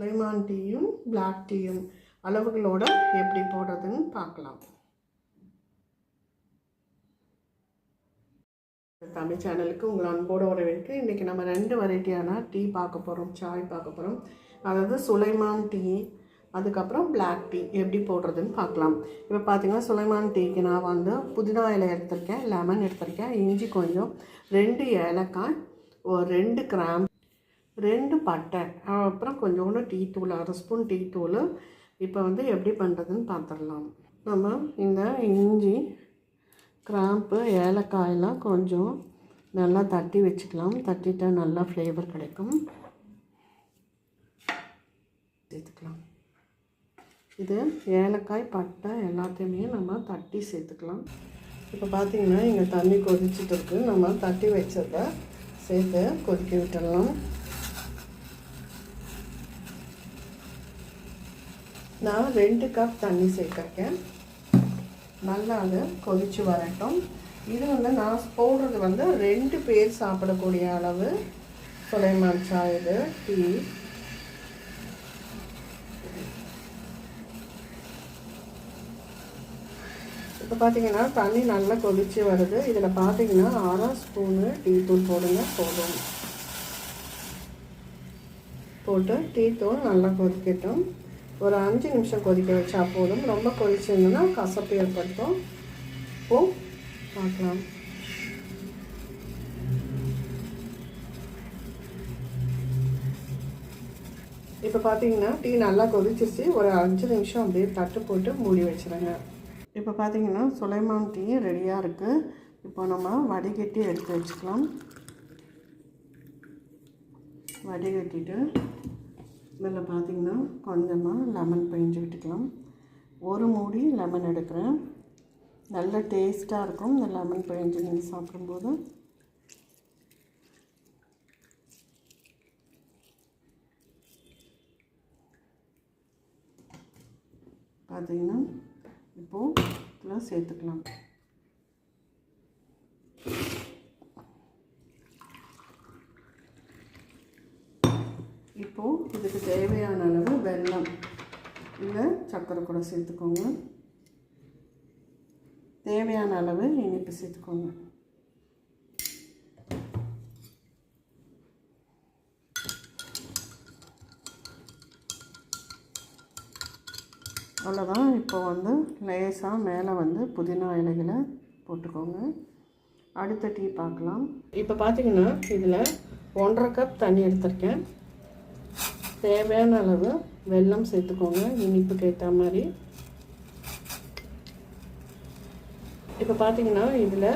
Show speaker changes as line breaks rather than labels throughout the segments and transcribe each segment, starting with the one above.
Lemon டீயும் black டீயும் அளவுகளோட எப்படி போடுறதுன்னு பார்க்கலாம். தமிழ் சேனலுக்கு உங்களை அன்போடு வரவேற்கு இன்றைக்கி நம்ம ரெண்டு வெரைட்டியான டீ பார்க்க போகிறோம் சாய் பார்க்க போகிறோம் அதாவது சுலைமான் டீ அதுக்கப்புறம் பிளாக் டீ எப்படி போடுறதுன்னு பார்க்கலாம். இப்போ பார்த்தீங்கன்னா சுலைமான் டீக்கு நான் வந்து புதினா இலை எடுத்திருக்கேன் லெமன் எடுத்திருக்கேன் இஞ்சி கொஞ்சம் ரெண்டு ஏலக்காய் ஒரு ரெண்டு கிராம் ரெண்டு பட்டை. அப்புறம் கொஞ்சோண்டு டீ தூள் அரை ஸ்பூன் டீ தூள். இப்போ வந்து எப்படி பண்ணுறதுன்னு பார்த்துடலாம் நம்ம இந்த இஞ்சி கிராம்பு ஏலக்காயெல்லாம் கொஞ்சம் நல்லா தட்டி வச்சுக்கலாம். தட்டிட்டால் நல்லா ஃப்ளேவர் கிடைக்கும். சேர்த்துக்கலாம். இது ஏலக்காய் பட்டை எல்லாத்தையுமே நம்ம தட்டி சேர்த்துக்கலாம். இப்போ பார்த்தீங்கன்னா இங்கே தண்ணி கொதிச்சுட்டு இருக்கு. நம்ம தட்டி வச்சதை சேர்த்து கொதிக்க விட்டுடலாம். நான் ரெண்டு கப் தண்ணி சேர்த்துருக்கேன். நல்லா அது கொதித்து வரட்டும். இது வந்து நான் போடுறது வந்து ரெண்டு பேர் சாப்பிடக்கூடிய அளவு சுலைமான் சாய் இது டீ. இப்போ பார்த்தீங்கன்னா தண்ணி நல்லா கொதிச்சு வருது. இதில் பார்த்தீங்கன்னா அரை ஸ்பூனு டீ தூள் போடுங்க போதும். போட்டு டீ தூள் நல்லா கொதிக்கட்டும். ஒரு அஞ்சு நிமிஷம் கொதிக்க வச்சா போதும். ரொம்ப கொதிச்சிருந்ததுன்னா கசப்பு ஏற்படுத்தும். இப்போ பார்க்கலாம். இப்போ பார்த்தீங்கன்னா டீ நல்லா கொதிச்சிச்சு ஒரு அஞ்சு நிமிஷம் அப்படியே தட்டு போட்டு மூடி வச்சுருங்க. இப்போ பார்த்தீங்கன்னா சுலைமான் டீ ரெடியாக இருக்குது இப்போ நம்ம வடிகட்டி எடுத்து வச்சுக்கலாம். வடிகட்டிட்டு இதில் பார்த்திங்கன்னா கொஞ்சமாக லெமன் பிழிஞ்சு விட்டுக்கலாம். ஒரு மூடி லெமன் எடுக்கிறேன். நல்ல டேஸ்ட்டாக இருக்கும். இந்த லெமன் பிழிஞ்சு நீங்கள் சாப்பிடும்போது. பார்த்தீங்கன்னா இப்போது இதில் சேர்த்துக்கலாம். இப்போது இதுக்கு தேவையான அளவு வெல்லம் இல்லை சர்க்கரை கூட சேர்த்துக்கோங்க. தேவையான அளவு இனிப்பு சேர்த்துக்கோங்க. அவ்வளோதான் இப்போ வந்து லேசாக மேலே வந்து புதினா இலைகளை போட்டுக்கோங்க. அடுத்த டீ பார்க்கலாம். இப்போ பார்த்தீங்கன்னா இதில் ஒன்றரை கப் தண்ணி எடுத்திருக்கேன். தேவையான அளவு வெல்லம் சேர்த்துக்கோங்க. இனிப்புக்கு ஏற்ற மாதிரி. இப்போ பார்த்தீங்கன்னா இதில்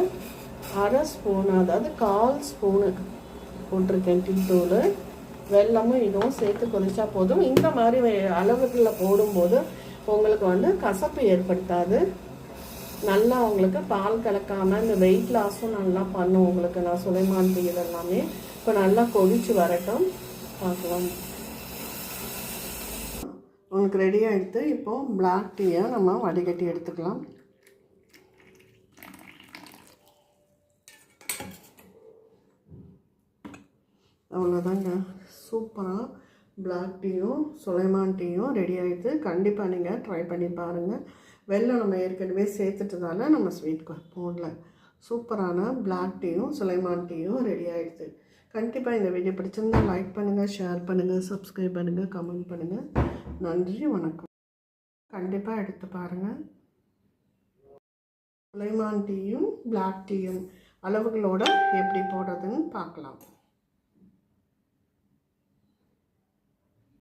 அரை ஸ்பூன் அதாவது கால் ஸ்பூனு போட்டிருக்கேன் டீ தூள் வெல்லமும் இதுவும் சேர்த்து கொதிச்சா போதும். இந்த மாதிரி அளவுகளில் போடும்போது உங்களுக்கு வந்து கசப்பு ஏற்படுத்தாது. நல்லா உங்களுக்கு பால் கலக்காமல் இந்த வெயிட் லாஸும் நல்லா பண்ணும் உங்களுக்கு. நான் சுலைமான் டீ எல்லாமே இப்போ நல்லா கொதிச்சு வரட்டும். பார்க்கலாம். உங்களுக்கு ரெடி ஆகிடுத்து இப்போது பிளாக் டீயை நம்ம வடிகட்டி எடுத்துக்கலாம். அவ்வளோதாங்க சூப்பராக பிளாக் டீயும் சுலைமான் டீயும் ரெடி ஆகிடுது கண்டிப்பாக நீங்கள் ட்ரை பண்ணி பாருங்கள் வெள்ளம் நம்ம ஏற்கனவே சேர்த்துட்டதால நம்ம ஸ்வீட் போடல. சூப்பரான பிளாக் டீயும் சுலைமான் டீயும் ரெடி ஆகிடுது கண்டிப்பாக இந்த வீடியோ பிடிச்சிருந்தா லைக் பண்ணுங்கள் ஷேர் பண்ணுங்கள் சப்ஸ்கிரைப் பண்ணுங்கள் கமெண்ட் பண்ணுங்கள் நன்றி வணக்கம். கண்டிப்பாக எடுத்து பாருங்கள் சுலைமான் டீயும் பிளாக் டீயும் அளவுகளோட எப்படி போடுறதுன்னு பார்க்கலாம்.